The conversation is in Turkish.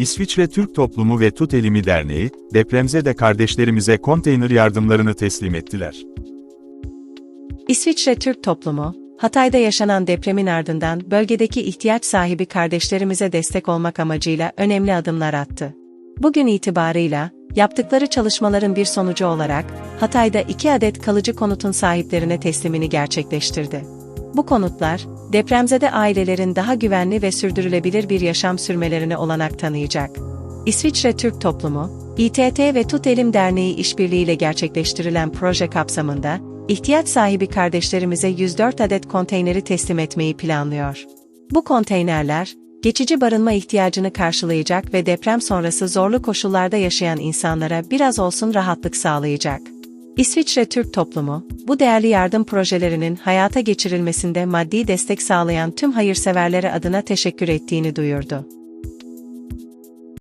İsviçre Türk Toplumu ve Tut Elimi Derneği, depremzede kardeşlerimize konteyner yardımlarını teslim ettiler. İsviçre Türk toplumu, Hatay'da yaşanan depremin ardından bölgedeki ihtiyaç sahibi kardeşlerimize destek olmak amacıyla önemli adımlar attı. Bugün itibarıyla, yaptıkları çalışmaların bir sonucu olarak, Hatay'da iki adet kalıcı konutun sahiplerine teslimini gerçekleştirdi. Bu konutlar, depremzede ailelerin daha güvenli ve sürdürülebilir bir yaşam sürmelerine olanak tanıyacak. İsviçre Türk Toplumu, İTT ve Tut Elim Derneği işbirliğiyle gerçekleştirilen proje kapsamında, ihtiyaç sahibi kardeşlerimize 104 adet konteyneri teslim etmeyi planlıyor. Bu konteynerler, geçici barınma ihtiyacını karşılayacak ve deprem sonrası zorlu koşullarda yaşayan insanlara biraz olsun rahatlık sağlayacak. İsviçre Türk toplumu, bu değerli yardım projelerinin hayata geçirilmesinde maddi destek sağlayan tüm hayırseverlere adına teşekkür ettiğini duyurdu.